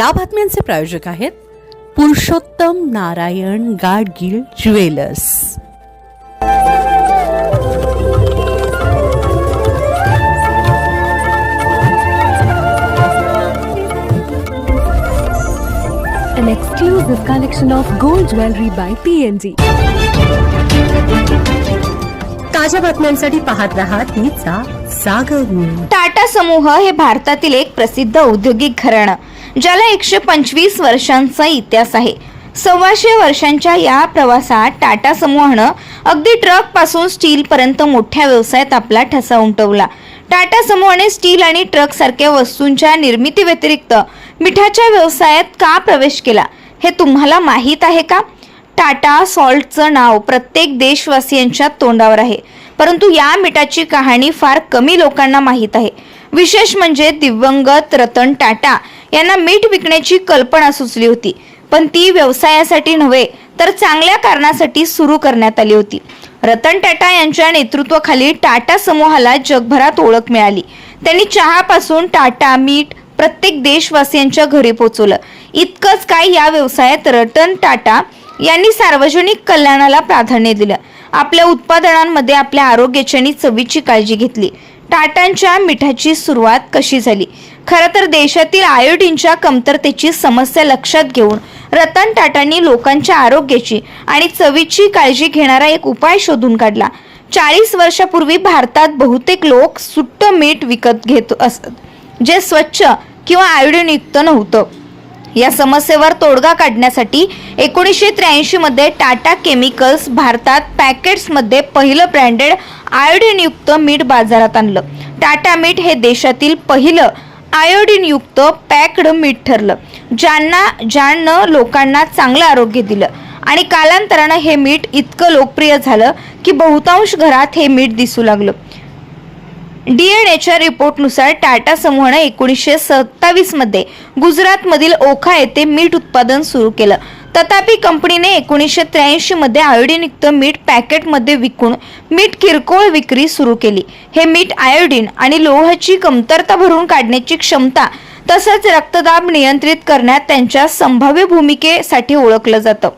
या बातम्यांचे प्रायोजक आहेत Purushottam Narayan Gadgil jewellers. An exclusive collection of gold jewelry by PNG. ताज्या बातम्यांसाठी पाहत रहा तिचा सागर न्यूज. टाटा समूह हे भारतातील एक प्रसिद्ध औद्योगिक घराणं. ज्याला एकशे पंचवीस वर्षांचा इतिहास आहे. सव्वाशे वर्षांच्या या प्रवासात टाटा समूहानं अगदी ट्रकपासून स्टील पर्यंत मोठ्या व्यवसायात आपला ठसा उमटवला. टाटा समूहाने स्टील आणि ट्रक सारख्या वस्तूंच्या निर्मिती व्यतिरिक्त मिठाच्या व्यवसायात का प्रवेश केला हे तुम्हाला माहीत आहे का? टाटा सॉल्टचं नाव प्रत्येक देशवासियांच्या तोंडावर आहे परंतु या मिठाची कहाणी फार कमी लोकांना माहीत आहे. विशेष म्हणजे दिवंगत रतन टाटा यांना मीठ विकण्याची कल्पना सुचली होती. पण ती व्यवसायासाठी नव्हे तर चांगल्या कारणासाठी सुरू करण्यात आली होती. रतन टाटा यांच्या नेतृत्वाखाली टाटा समूहाला जगभरात ओळख मिळाली. त्यांनी चहापासून टाटा मीठ प्रत्येक देशवासियांच्या घरी पोचवलं. इतकंच काय या व्यवसायात रतन टाटा यांनी सार्वजनिक कल्याणाला प्राधान्य दिलं. आपल्या उत्पादनांमध्ये आपल्या आरोग्याची आणि चवीची काळजी घेतली. टाटांच्या मिठाची सुरुवात कशी झाली? खरं तर देशातील आयोडीनच्या कमतरतेची समस्या लक्षात घेऊन रतन टाटांनी लोकांच्या आरोग्याची आणि चवीची काळजी घेणारा एक उपाय शोधून काढला. चाळीस वर्षापूर्वी भारतात बहुतेक लोक सुट्ट मीठ विकत घेत असत जे स्वच्छ किंवा आयोडीनयुक्त नव्हतं. या समस्येवर तोडगा काढण्यासाठी एकोणीसशे त्र्याऐंशीमध्ये टाटा केमिकल्स भारतात पॅकेट्समध्ये पहिलं ब्रँडेड आयोडीनयुक्त मीठ बाजारात आणलं. टाटा मीठ हे देशातील पहिलं आयोडीनयुक्त पॅक्ड मीठ ठरलं ज्यांना ज्यानं लोकांना चांगलं आरोग्य दिलं. आणि कालांतरानं हे मीठ इतकं लोकप्रिय झालं की बहुतांश घरात हे मीठ दिसू लागलं. डी एन एच आर रिपोर्टनुसार टाटा समूहानं एकोणीसशे सत्तावीसमध्ये गुजरातमधील ओखा येथे मीठ उत्पादन सुरू केलं. तथापि कंपनीने एकोणीसशे त्र्याऐंशीमध्ये आयोडीनयुक्त मीठ पॅकेटमध्ये विकून मीठ किरकोळ विक्री सुरू केली. हे मीठ आयोडीन आणि लोहाची कमतरता भरून काढण्याची क्षमता तसंच रक्तदाब नियंत्रित करण्यात त्यांच्या संभाव्य भूमिकेसाठी ओळखलं जातं.